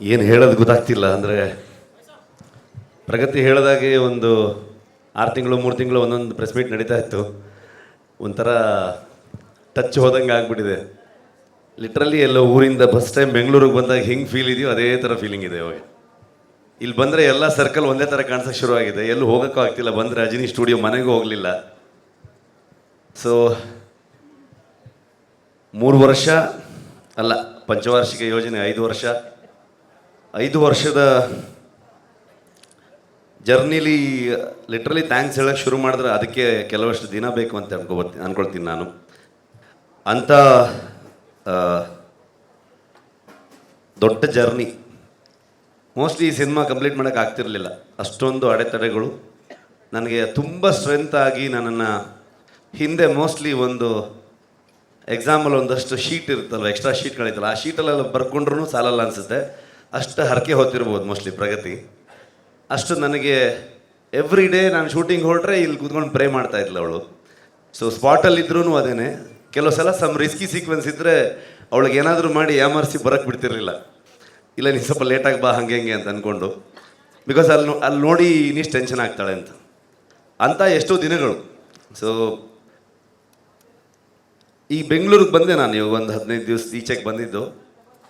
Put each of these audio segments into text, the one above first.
ಏನು ಹೇಳೋದು ಗೊತ್ತಾಗ್ತಿಲ್ಲ, ಅಂದರೆ ಪ್ರಗತಿ ಹೇಳಿದಾಗೆ ಒಂದು ಆರು ತಿಂಗಳು, ಮೂರು ತಿಂಗಳು ಒಂದೊಂದು ಪ್ರೆಸ್ ಮೀಟ್ ನಡೀತಾ ಇತ್ತು. ಒಂಥರ ಟಚ್ ಹೋದಂಗೆ ಆಗ್ಬಿಟ್ಟಿದೆ. ಲಿಟ್ರಲಿ ಎಲ್ಲ ಊರಿಂದ ಫಸ್ಟ್ ಟೈಮ್ ಬೆಂಗಳೂರಿಗೆ ಬಂದಾಗ ಹೆಂಗೆ ಫೀಲ್ ಇದೆಯೋ ಅದೇ ಥರ ಫೀಲಿಂಗ್ ಇದೆ ಇವಾಗ. ಇಲ್ಲಿ ಬಂದರೆ ಎಲ್ಲ ಸರ್ಕಲ್ ಒಂದೇ ಥರ ಕಾಣಿಸೋಕೆ ಶುರುವಾಗಿದೆ. ಎಲ್ಲೂ ಹೋಗೋಕ್ಕೂ ಆಗ್ತಿಲ್ಲ. ಬಂದರೆ ರಜನಿ ಸ್ಟುಡಿಯೋ ಮನೆಗೂ ಹೋಗಲಿಲ್ಲ. ಸೊ ಮೂರು ವರ್ಷ ಅಲ್ಲ, ಪಂಚವಾರ್ಷಿಕ ಯೋಜನೆ ಐದು ವರ್ಷ. ಐದು ವರ್ಷದ ಜರ್ನಿಲಿ ಲಿಟ್ರಲಿ ಥ್ಯಾಂಕ್ಸ್ ಹೇಳೋಕೆ ಶುರು ಮಾಡಿದ್ರೆ ಅದಕ್ಕೆ ಕೆಲವಷ್ಟು ದಿನ ಬೇಕು ಅಂತ ಅನ್ಕೋಬತ್ತಿ ಅಂದ್ಕೊಳ್ತೀನಿ ನಾನು. ಅಂಥ ದೊಡ್ಡ ಜರ್ನಿ. ಮೋಸ್ಟ್ಲಿ ಈ ಸಿನಿಮಾ ಕಂಪ್ಲೀಟ್ ಮಾಡೋಕೆ ಆಗ್ತಿರಲಿಲ್ಲ. ಅಷ್ಟೊಂದು ಅಡೆತಡೆಗಳು. ನನಗೆ ತುಂಬ ಸ್ಟ್ರೆಂತ್ ಆಗಿ ನನ್ನನ್ನು ಹಿಂದೆ ಮೋಸ್ಟ್ಲಿ ಒಂದು ಎಕ್ಸಾಮಲ್ಲಿ ಒಂದಷ್ಟು ಶೀಟ್ ಇರುತ್ತಲ್ವ ಎಕ್ಸ್ಟ್ರಾ ಶೀಟ್ಗಳಿತ್ತಲ್ಲ ಆ ಶೀಟಲ್ಲೆಲ್ಲ ಬರ್ಕೊಂಡ್ರೂ ಸಾಲಲ್ಲ ಅನಿಸುತ್ತೆ. ಅಷ್ಟು ಹರಕೆ ಹೊತ್ತಿರ್ಬೋದು ಮೋಸ್ಟ್ಲಿ ಪ್ರಗತಿ. ಅಷ್ಟು ನನಗೆ ಎವ್ರಿ ಡೇ ನಾನು ಶೂಟಿಂಗ್ ಹೊರಟ್ರೆ ಇಲ್ಲಿ ಕೂತ್ಕೊಂಡು ಪ್ರೇ ಮಾಡ್ತಾ ಇದ್ಲು ಅವಳು. ಸೊ ಸ್ಪಾಟಲ್ಲಿ ಇದ್ರೂ ಅದೇನೆ. ಕೆಲವು ಸಲ ಸಮ್ ರಿಸ್ಕಿ ಸೀಕ್ವೆನ್ಸ್ ಇದ್ದರೆ ಅವಳಿಗೆ ಏನಾದರೂ ಮಾಡಿ ಯಾಮರ್ಸಿ ಬರಕ್ಕೆ ಬಿಡ್ತಿರ್ಲಿಲ್ಲ. ಇಲ್ಲ, ನೀನು ಸ್ವಲ್ಪ ಲೇಟಾಗಿ ಬಾ, ಹಂಗೆ ಹಂಗೆ ಅಂತ ಅಂದ್ಕೊಂಡು ಬಿಕಾಸ್ ಅಲ್ಲಿ ಅಲ್ಲಿ ನೋಡಿ ಇನ್ನಿಷ್ಟು ಟೆನ್ಷನ್ ಆಗ್ತಾಳೆ ಅಂತ. ಅಂತ ಎಷ್ಟೋ ದಿನಗಳು. ಸೊ ಈ ಬೆಂಗಳೂರಿಗೆ ಬಂದೆ ನಾನು ಇವಾಗ ಒಂದು ಹದಿನೈದು ದಿವಸ ಈಚೆಗೆ ಬಂದಿದ್ದು.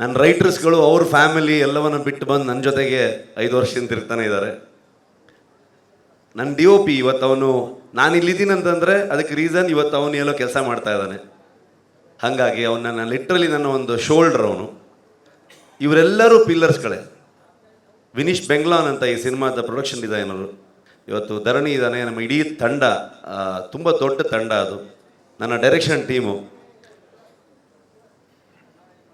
ನನ್ನ ರೈಟರ್ಸ್ಗಳು ಅವ್ರ ಫ್ಯಾಮಿಲಿ ಎಲ್ಲವನ್ನ ಬಿಟ್ಟು ಬಂದು ನನ್ನ ಜೊತೆಗೆ ಐದು ವರ್ಷದಿಂದ ಇರ್ತಾನೆ ಇದ್ದಾರೆ. ನನ್ನ ಡಿ ಒ ಪಿ ಇವತ್ತು ಅವನು, ನಾನು ಇಲ್ಲಿದ್ದೀನಿ ಅಂತಂದರೆ ಅದಕ್ಕೆ ರೀಸನ್ ಇವತ್ತು ಅವನು ಎಲ್ಲೋ ಕೆಲಸ ಮಾಡ್ತಾ ಇದ್ದಾನೆ. ಹಾಗಾಗಿ ಅವನು ನನ್ನ ಲಿಟ್ರಲಿ ನನ್ನ ಒಂದು ಶೋಲ್ಡ್ರ್ ಅವನು. ಇವರೆಲ್ಲರೂ ಪಿಲ್ಲರ್ಸ್ಗಳೇ ವಿನೀಶ್ ಬೆಂಗ್ಲಾನ್ ಅಂತ ಈ ಸಿನಿಮಾದ ಪ್ರೊಡಕ್ಷನ್ ಡಿಸೈನರು ಇವತ್ತು ಧರಣಿ ಇದ್ದಾನೆ, ನಮ್ಮ ಇಡೀ ತಂಡ ತುಂಬ ದೊಡ್ಡ ತಂಡ ಅದು. ನನ್ನ ಡೈರೆಕ್ಷನ್ ಟೀಮು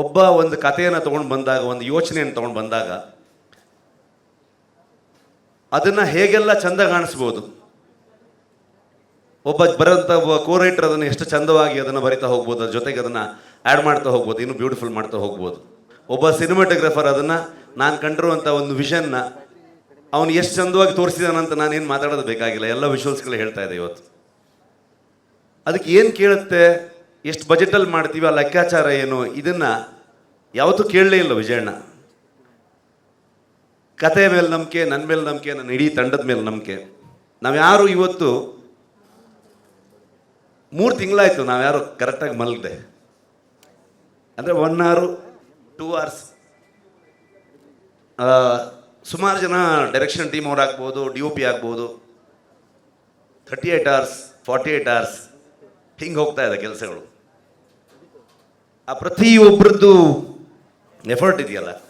ಒಬ್ಬ ಒಂದು ಕಥೆಯನ್ನು ತೊಗೊಂಡು ಬಂದಾಗ, ಒಂದು ಯೋಚನೆಯನ್ನು ತೊಗೊಂಡು ಬಂದಾಗ, ಅದನ್ನು ಹೇಗೆಲ್ಲ ಚಂದ ಕಾಣಿಸ್ಬೋದು? ಒಬ್ಬ ಬರೋಂಥ ಒಬ್ಬ ಕೋರೈಟರ್ ಅದನ್ನು ಎಷ್ಟು ಚಂದವಾಗಿ ಅದನ್ನು ಬರಿತಾ ಹೋಗ್ಬೋದು, ಅದ್ರ ಜೊತೆಗೆ ಅದನ್ನು ಆ್ಯಡ್ ಮಾಡ್ತಾ ಹೋಗ್ಬೋದು, ಇನ್ನೂ ಬ್ಯೂಟಿಫುಲ್ ಮಾಡ್ತಾ ಹೋಗ್ಬೋದು. ಒಬ್ಬ ಸಿನಿಮಾಟೋಗ್ರಾಫರ್ ಅದನ್ನು ನಾನು ಕಂಡಿರುವಂಥ ಒಂದು ವಿಷನ್ನ ಅವನು ಎಷ್ಟು ಚಂದವಾಗಿ ತೋರಿಸಿದಾನಂತ ನಾನೇನು ಮಾತಾಡೋದು ಬೇಕಾಗಿಲ್ಲ, ಎಲ್ಲ ವಿಷುವಲ್ಸ್ಗಳು ಹೇಳ್ತಾ ಇದೆ ಇವತ್ತು. ಅದಕ್ಕೆ ಏನು ಕೇಳುತ್ತೆ? ಎಷ್ಟು ಬಜೆಟಲ್ಲಿ ಮಾಡ್ತೀವಿ, ಆ ಲೆಕ್ಕಾಚಾರ ಏನು, ಇದನ್ನು ಯಾವತ್ತೂ ಕೇಳಲೇ ಇಲ್ಲ ವಿಜಯಣ್ಣ. ಕತೆ ಮೇಲೆ ನಂಬಿಕೆ ನನ್ನ ಮೇಲೆ ನಂಬಿಕೆ, ನನ್ನ ಇಡೀ ತಂಡದ ಮೇಲೆ ನಂಬಿಕೆ. ನಾವ್ಯಾರು ಇವತ್ತು ಮೂರು ತಿಂಗಳಾಯ್ತು ನಾವ್ಯಾರು ಕರೆಕ್ಟಾಗಿ ಮಲಗಿದೆ. ಅಂದರೆ ಒನ್ ಅವರು ಟೂ ಅವರ್ಸ್ ಸುಮಾರು ಜನ ಡೈರೆಕ್ಷನ್ ಟೀಮ್ ಅವ್ರು ಆಗ್ಬೋದು ಡಿ ಒ ಪಿ ಆಗ್ಬೋದು. Thirty eight hours forty eight hours ಹಿಂಗೆ ಹೋಗ್ತಾ ಇದೆ ಕೆಲಸಗಳು. ಆ ಪ್ರತಿಯೊಬ್ಬರದ್ದು ಎಫರ್ಟ್ ಇದೆಯಲ್ಲ.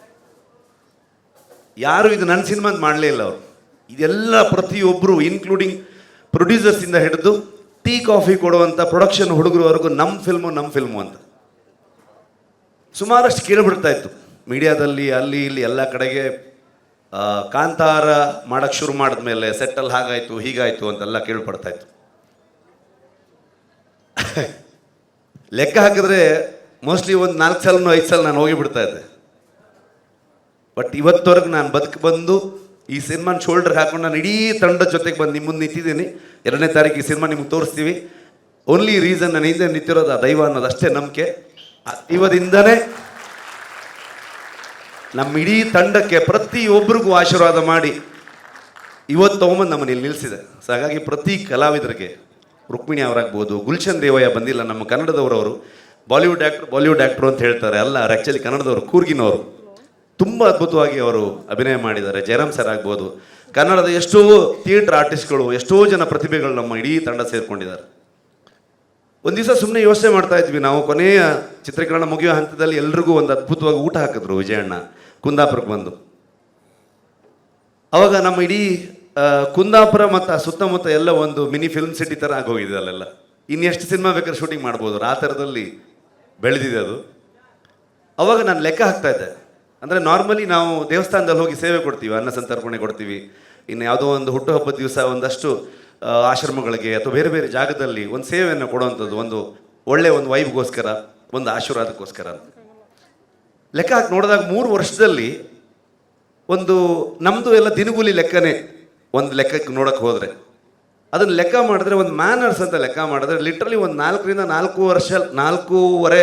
ಯಾರು ಇದು ನನ್ನ ಸಿನಿಮಾ ಮಾಡಲೇ ಇಲ್ಲ ಅವರು. ಇದೆಲ್ಲ ಪ್ರತಿಯೊಬ್ಬರು ಇನ್ಕ್ಲೂಡಿಂಗ್ ಪ್ರೊಡ್ಯೂಸರ್ಸಿಂದ ಹಿಡಿದು ಟೀ ಕಾಫಿ ಕೊಡುವಂಥ ಪ್ರೊಡಕ್ಷನ್ ಹುಡುಗರವರೆಗೂ ನಮ್ಮ ಫಿಲ್ಮು ನಮ್ಮ ಫಿಲ್ಮು ಅಂತ. ಸುಮಾರಷ್ಟು ಕೇಳಿಬಿಡ್ತಾ ಇತ್ತು. ಮೀಡಿಯಾದಲ್ಲಿ, ಅಲ್ಲಿ, ಇಲ್ಲಿ ಎಲ್ಲ ಕಡೆಗೆ ಕಾಂತಾರ ಮಾಡೋಕ್ಕೆ ಶುರು ಮಾಡಿದ್ಮೇಲೆ ಸೆಟ್ಟಲ್ಲಿ ಹಾಗಾಯಿತು, ಹೀಗಾಯಿತು ಅಂತೆಲ್ಲ ಕೇಳ್ಪಡ್ತಾ ಇತ್ತು. ಲೆಕ್ಕ ಹಾಕಿದ್ರೆ ಮೋಸ್ಟ್ಲಿ ಒಂದು ನಾಲ್ಕು ಸಲನೂ ಐದು ಸಲ ನಾನು ಹೋಗಿ ಬಿಡ್ತಾ ಇದ್ದೆ. ಬಟ್ ಇವತ್ತವರೆಗೂ ನಾನು ಬದುಕು ಬಂದು ಈ ಸಿನಿಮಾನ ಶೋಲ್ಡರ್ ಹಾಕೊಂಡು ನಾನು ಇಡೀ ತಂಡದ ಜೊತೆಗೆ ಬಂದು ನಿಮ್ಮ ಮುಂದೆ ನಿಂತಿದ್ದೀನಿ. ಎರಡನೇ ತಾರೀಕು ಈ ಸಿನಿಮಾ ನಿಮ್ಗೆ ತೋರಿಸ್ತೀವಿ. ಓನ್ಲಿ ರೀಸನ್ ನಾನು ಹಿಂದೆ ನಿಂತಿರೋದು ಆ ದೈವ ಅನ್ನೋದು ಅಷ್ಟೇ ನಂಬಿಕೆ. ದೈವದಿಂದನೇ ನಮ್ಮ ಇಡೀ ತಂಡಕ್ಕೆ ಪ್ರತಿಯೊಬ್ಬರಿಗೂ ಆಶೀರ್ವಾದ ಮಾಡಿ ಇವತ್ತು ತಗೊಂಬಂದು ನಮ್ಮನ್ನು ಇಲ್ಲಿ ನಿಲ್ಲಿಸಿದೆ ಸೊ ಹಾಗಾಗಿ ಪ್ರತಿ ಕಲಾವಿದರಿಗೆ ರುಕ್ಮಿಣಿ ಅವರಾಗ್ಬೋದು, ಗುಲ್ಶನ್ ದೇವಯ್ಯ ಬಂದಿಲ್ಲ, ನಮ್ಮ ಕನ್ನಡದವರವರು. ಬಾಲಿವುಡ್ ಆ್ಯಕ್ಟ್ರು ಬಾಲಿವುಡ್ ಆ್ಯಕ್ಟ್ರು ಅಂತ ಹೇಳ್ತಾರೆ. ಅಲ್ಲ, ಅವ್ರು ಆ್ಯಕ್ಚುಲಿ ಕನ್ನಡದವರು, ಕೂರ್ಗಿನವರು. ತುಂಬ ಅದ್ಭುತವಾಗಿ ಅವರು ಅಭಿನಯ ಮಾಡಿದ್ದಾರೆ. ಜಯರಾಮ್ ಸರ್ ಆಗ್ಬೋದು. ಕನ್ನಡದ ಎಷ್ಟೋ ಥಿಯೇಟರ್ ಆರ್ಟಿಸ್ಟ್ಗಳು ಎಷ್ಟೋ ಜನ ಪ್ರತಿಭೆಗಳು ನಮ್ಮ ಇಡೀ ತಂಡ ಸೇರಿಕೊಂಡಿದ್ದಾರೆ. ಒಂದು ದಿವಸ ಸುಮ್ಮನೆ ಯೋಚನೆ ಮಾಡ್ತಾ ಇದ್ವಿ. ನಾವು ಕೊನೆಯ ಚಿತ್ರೀಕರಣ ಮುಗಿಯೋ ಹಂತದಲ್ಲಿ ಎಲ್ರಿಗೂ ಒಂದು ಅದ್ಭುತವಾಗಿ ಊಟ ಹಾಕಿದ್ರು ವಿಜಯಣ್ಣ, ಕುಂದಾಪುರಕ್ಕೆ ಬಂದು. ಅವಾಗ ನಮ್ಮ ಇಡೀ ಕುಂದಾಪುರ ಮತ್ತು ಆ ಸುತ್ತಮುತ್ತ ಎಲ್ಲ ಒಂದು ಮಿನಿ ಫಿಲ್ಮ್ ಸಿಟಿ ಥರ ಆಗೋಗಿದೆ ಅಲ್ಲೆಲ್ಲ. ಇನ್ನೆಷ್ಟು ಸಿನಿಮಾ ಬೇಕಾದ್ರೆ ಶೂಟಿಂಗ್ ಮಾಡ್ಬೋದು. ಆ ಥರದಲ್ಲಿ ಬೆಳೆದಿದೆ ಅದು. ಅವಾಗ ನಾನು ಲೆಕ್ಕ ಹಾಕ್ತಾ ಇದ್ದೆ. ಅಂದರೆ ನಾರ್ಮಲಿ ನಾವು ದೇವಸ್ಥಾನದಲ್ಲಿ ಹೋಗಿ ಸೇವೆ ಕೊಡ್ತೀವಿ, ಅನ್ನ ಸಂತರ್ಪಣೆ ಕೊಡ್ತೀವಿ. ಇನ್ನು ಯಾವುದೋ ಒಂದು ಹುಟ್ಟುಹಬ್ಬದ ದಿವಸ ಒಂದಷ್ಟು ಆಶ್ರಮಗಳಿಗೆ ಅಥವಾ ಬೇರೆ ಬೇರೆ ಜಾಗದಲ್ಲಿ ಒಂದು ಸೇವೆಯನ್ನು ಕೊಡುವಂಥದ್ದು, ಒಂದು ಒಳ್ಳೆಯ ಒಂದು ವೈಬ್ಗೋಸ್ಕರ, ಒಂದು ಆಶೀರ್ವಾದಕ್ಕೋಸ್ಕರ ಲೆಕ್ಕ ಹಾಕಿ ನೋಡಿದಾಗ ಮೂರು ವರ್ಷದಲ್ಲಿ ಒಂದು ನಮ್ಮದು ಎಲ್ಲ ದಿನಗೂಲಿ ಲೆಕ್ಕನೇ ಒಂದು ಲೆಕ್ಕಕ್ಕೆ ನೋಡೋಕ್ಕೆ ಹೋದರೆ. ಅದನ್ನು ಲೆಕ್ಕ ಮಾಡಿದ್ರೆ ಒಂದು ಮ್ಯಾನರ್ಸ್ ಅಂತ ಲೆಕ್ಕ ಮಾಡಿದ್ರೆ ಲಿಟ್ರಲಿ ಒಂದು ನಾಲ್ಕರಿಂದ ನಾಲ್ಕು ವರ್ಷ, ನಾಲ್ಕೂವರೆ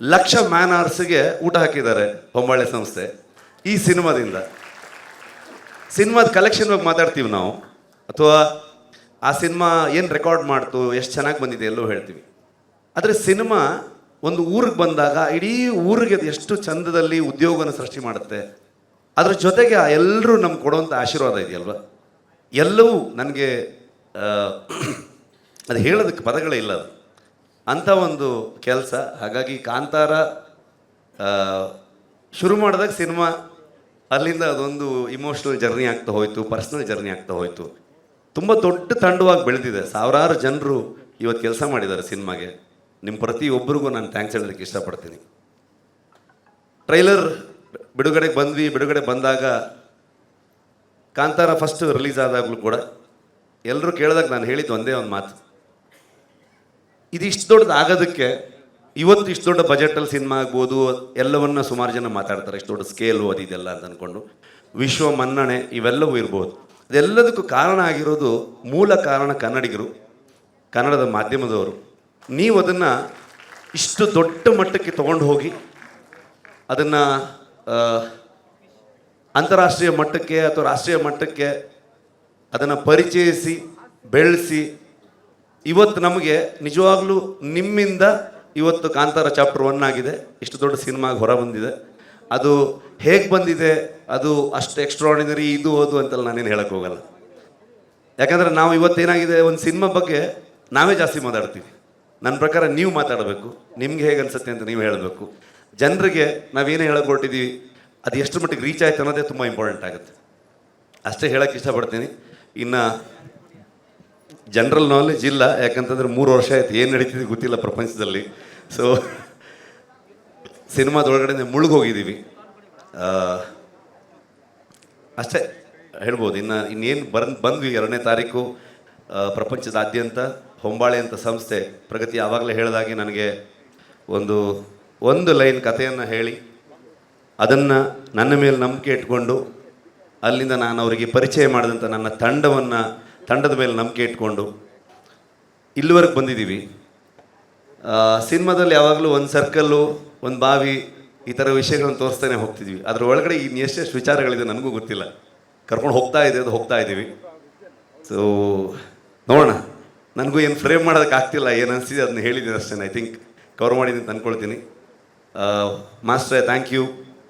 ಲಕ್ಷ ಮ್ಯಾನರ್ಸ್ಗೆ ಊಟ ಹಾಕಿದ್ದಾರೆ ಹೊಂಬಾಳೆ ಸಂಸ್ಥೆ ಈ ಸಿನಿಮಾದಿಂದ. ಸಿನಿಮಾದ ಕಲೆಕ್ಷನ್ ಬಗ್ಗೆ ಮಾತಾಡ್ತೀವಿ ನಾವು. ಅಥವಾ ಆ ಸಿನಿಮಾ ಏನು ರೆಕಾರ್ಡ್ ಮಾಡ್ತು, ಎಷ್ಟು ಚೆನ್ನಾಗಿ ಬಂದಿದೆ ಎಲ್ಲೋ ಹೇಳ್ತೀವಿ. ಆದರೆ ಸಿನಿಮಾ ಒಂದು ಊರಿಗೆ ಬಂದಾಗ, ಇಡೀ ಊರಿಗೆ ಎಷ್ಟು ಚಂದದಲ್ಲಿ ಉದ್ಯೋಗವನ್ನು ಸೃಷ್ಟಿ ಮಾಡುತ್ತೆ, ಅದರ ಜೊತೆಗೆ ಎಲ್ಲರೂ ನಮ್ಗೆ ಕೊಡುವಂಥ ಆಶೀರ್ವಾದ ಇದೆಯಲ್ವ? ಎಲ್ಲವೂ ನನಗೆ ಅದು ಹೇಳೋದಕ್ಕೆ ಪದಗಳೇ ಇಲ್ಲ ಅದು. ಅಂಥ ಒಂದು ಕೆಲಸ. ಹಾಗಾಗಿ ಕಾಂತಾರ ಶುರು ಮಾಡಿದಾಗ ಸಿನಿಮಾ, ಅಲ್ಲಿಂದ ಅದೊಂದು ಇಮೋಷ್ನಲ್ ಜರ್ನಿ ಆಗ್ತಾ ಹೋಯಿತು ಪರ್ಸ್ನಲ್ ಜರ್ನಿ ಆಗ್ತಾ ಹೋಯಿತು. ತುಂಬ ದೊಡ್ಡ ತಂಡವಾಗಿ ಬೆಳೆದಿದೆ. ಸಾವಿರಾರು ಜನರು ಇವತ್ತು ಕೆಲಸ ಮಾಡಿದ್ದಾರೆ ಸಿನಿಮಾಗೆ. ನಿಮ್ಮ ಪ್ರತಿಯೊಬ್ಬರಿಗೂ ನಾನು ಥ್ಯಾಂಕ್ಸ್ ಹೇಳೋದಕ್ಕೆ ಇಷ್ಟಪಡ್ತೀನಿ. ಟ್ರೈಲರ್ ಬಿಡುಗಡೆಗೆ ಬಂದ್ವಿ. ಬಿಡುಗಡೆ ಬಂದಾಗ ಕಾಂತಾರ ಫಸ್ಟ್ ರಿಲೀಸ್ ಆದಾಗಲೂ ಕೂಡ ಎಲ್ಲರೂ ಕೇಳಿದಾಗ ನಾನು ಹೇಳಿದ್ದು ಒಂದೇ ಒಂದು ಮಾತು. ಇದು ಇಷ್ಟು ದೊಡ್ಡದು ಆಗೋದಕ್ಕೆ ಇವತ್ತು ಇಷ್ಟು ದೊಡ್ಡ ಬಜೆಟಲ್ಲಿ ಸಿನಿಮಾ ಆಗ್ಬೋದು, ಎಲ್ಲವನ್ನ ಸುಮಾರು ಜನ ಮಾತಾಡ್ತಾರೆ, ಇಷ್ಟು ದೊಡ್ಡ ಸ್ಕೇಲು ಅದು ಇದೆಲ್ಲ ಅಂತ ಅಂದ್ಕೊಂಡು ವಿಶ್ವ ಮನ್ನಣೆ ಇವೆಲ್ಲವೂ ಇರ್ಬೋದು. ಅದೆಲ್ಲದಕ್ಕೂ ಕಾರಣ ಆಗಿರೋದು ಮೂಲ ಕಾರಣ ಕನ್ನಡಿಗರು, ಕನ್ನಡದ ಮಾಧ್ಯಮದವರು. ನೀವು ಅದನ್ನು ಇಷ್ಟು ದೊಡ್ಡ ಮಟ್ಟಕ್ಕೆ ತೊಗೊಂಡು ಹೋಗಿ ಅದನ್ನು ಅಂತಾರಾಷ್ಟ್ರೀಯ ಮಟ್ಟಕ್ಕೆ ಅಥವಾ ರಾಷ್ಟ್ರೀಯ ಮಟ್ಟಕ್ಕೆ ಅದನ್ನು ಪರಿಚಯಿಸಿ, ಬೆಳೆಸಿ, ಇವತ್ತು ನಮಗೆ ನಿಜವಾಗ್ಲೂ ನಿಮ್ಮಿಂದ ಇವತ್ತು ಕಾಂತಾರ ಚಾಪ್ಟರ್ ಒನ್ ಆಗಿದೆ. ಇಷ್ಟು ದೊಡ್ಡ ಸಿನಿಮಾಗೆ ಹೊರ ಬಂದಿದೆ. ಅದು ಹೇಗೆ ಬಂದಿದೆ, ಅದು ಅಷ್ಟು ಎಕ್ಸ್ಟ್ರಾಡಿನರಿ ಇದು, ಅದು ಅಂತೆಲ್ಲ ನಾನೇನು ಹೇಳಕ್ಕೆ ಹೋಗಲ್ಲ. ಯಾಕಂದರೆ ನಾವು ಇವತ್ತೇನಾಗಿದೆ ಒಂದು ಸಿನಿಮಾ ಬಗ್ಗೆ ನಾವೇ ಜಾಸ್ತಿ ಮಾತಾಡ್ತೀವಿ. ನನ್ನ ಪ್ರಕಾರ ನೀವು ಮಾತಾಡಬೇಕು, ನಿಮ್ಗೆ ಹೇಗೆ ಅನಿಸುತ್ತೆ ಅಂತ ನೀವು ಹೇಳಬೇಕು. ಜನರಿಗೆ ನಾವೇನೇ ಹೇಳಕ್ಕೆ ಅದು ಎಷ್ಟು ಮಟ್ಟಿಗೆ ರೀಚ್ ಆಯ್ತು ಅನ್ನೋದೇ ತುಂಬ ಇಂಪಾರ್ಟೆಂಟ್ ಆಗುತ್ತೆ. ಅಷ್ಟೇ ಹೇಳೋಕ್ಕೆ ಇಷ್ಟಪಡ್ತೀನಿ. ಇನ್ನು ಜನರಲ್ ನಾಲೆಜ್ ಇಲ್ಲ, ಯಾಕಂತಂದ್ರೆ ಮೂರು ವರ್ಷ ಆಯ್ತು, ಏನು ನಡೀತಿದೆ ಗೊತ್ತಿಲ್ಲ ಪ್ರಪಂಚದಲ್ಲಿ. ಸೊ ಸಿನಿಮಾದೊಳಗಡೆ ಮುಳುಗೋಗಿದ್ದೀವಿ. ಅಷ್ಟೇ ಹೇಳ್ಬೋದು, ಇನ್ನು ಇನ್ನೇನು ಬಂದ್ ಬಂದ್ವಿ ಎರಡನೇ ತಾರೀಕು ಪ್ರಪಂಚದಾದ್ಯಂತ ಹೊಂಬಾಳೆ ಅಂತ ಸಂಸ್ಥೆ. ಪ್ರಗತಿ ಆವಾಗಲೇ ಹೇಳಿದಾಗೆ ನನಗೆ ಒಂದು ಒಂದು ಲೈನ್ ಕಥೆಯನ್ನು ಹೇಳಿ, ಅದನ್ನು ನನ್ನ ಮೇಲೆ ನಂಬಿಕೆ ಇಟ್ಕೊಂಡು ಅಲ್ಲಿಂದ ನಾನು ಅವರಿಗೆ ಪರಿಚಯ ಮಾಡಿದಂಥ ನನ್ನ ತಂಡವನ್ನು, ತಂಡದ ಮೇಲೆ ನಂಬಿಕೆ ಇಟ್ಕೊಂಡು ಇಲ್ಲಿವರೆಗೆ ಬಂದಿದ್ದೀವಿ. ಸಿನಿಮಾದಲ್ಲಿ ಯಾವಾಗಲೂ ಒಂದು ಸರ್ಕಲ್ಲು ಒಂದು ಬಾವಿ, ಈ ಥರ ವಿಷಯಗಳನ್ನು ತೋರಿಸ್ತಾನೆ ಹೋಗ್ತಿದ್ವಿ. ಅದರ ಒಳಗಡೆ ಇನ್ನು ಎಷ್ಟೆಷ್ಟು ವಿಚಾರಗಳಿದೆ ನನಗೂ ಗೊತ್ತಿಲ್ಲ. ಕರ್ಕೊಂಡು ಹೋಗ್ತಾ ಇದೆ ಅದು ಹೋಗ್ತಾ ಇದ್ದೀವಿ. ಸೊ ನೋಡೋಣ. ನನಗೂ ಏನು ಫ್ರೇಮ್ ಮಾಡೋದಕ್ಕೆ ಆಗ್ತಿಲ್ಲ, ಏನು ಅನಿಸಿದೆ ಅದನ್ನ ಹೇಳಿದ್ದೀನಿ ಅಷ್ಟೇ ಐ ಥಿಂಕ್ ಕವರ್ ಮಾಡಿದ್ದೀನಿ ಅಂತ ಅಂದ್ಕೊಳ್ತೀನಿ ಮಾಸ್ಟ್ರೇ thank you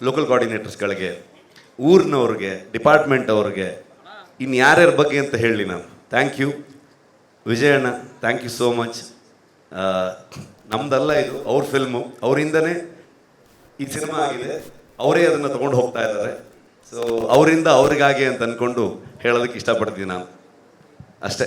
ಲೋಕಲ್ ಕೋಆರ್ಡಿನೇಟರ್ಸ್ಗಳಿಗೆ ಊರಿನವ್ರಿಗೆ ಡಿಪಾರ್ಟ್ಮೆಂಟ್ ಅವ್ರಿಗೆ ಇನ್ನು ಯಾರ್ಯಾರ ಬಗ್ಗೆ ಅಂತ ಹೇಳಿ ನಾನು. Thank you Vijayanna thank you so much ನಮ್ಮದಲ್ಲ ಇದು, ಅವ್ರ ಫಿಲ್ಮು ಅವರಿಂದನೇ ಈ ಸಿನಿಮಾ ಆಗಿದೆ. ಅವರೇ ಅದನ್ನು ತೊಗೊಂಡು ಹೋಗ್ತಾ ಇದ್ದಾರೆ. ಸೊ ಅವರಿಂದ ಅವರಿಗಾಗಿ ಅಂತ ಅಂದ್ಕೊಂಡು ಹೇಳೋದಕ್ಕೆ ಇಷ್ಟಪಡ್ತೀನಿ ನಾನು. ಅಷ್ಟೇ.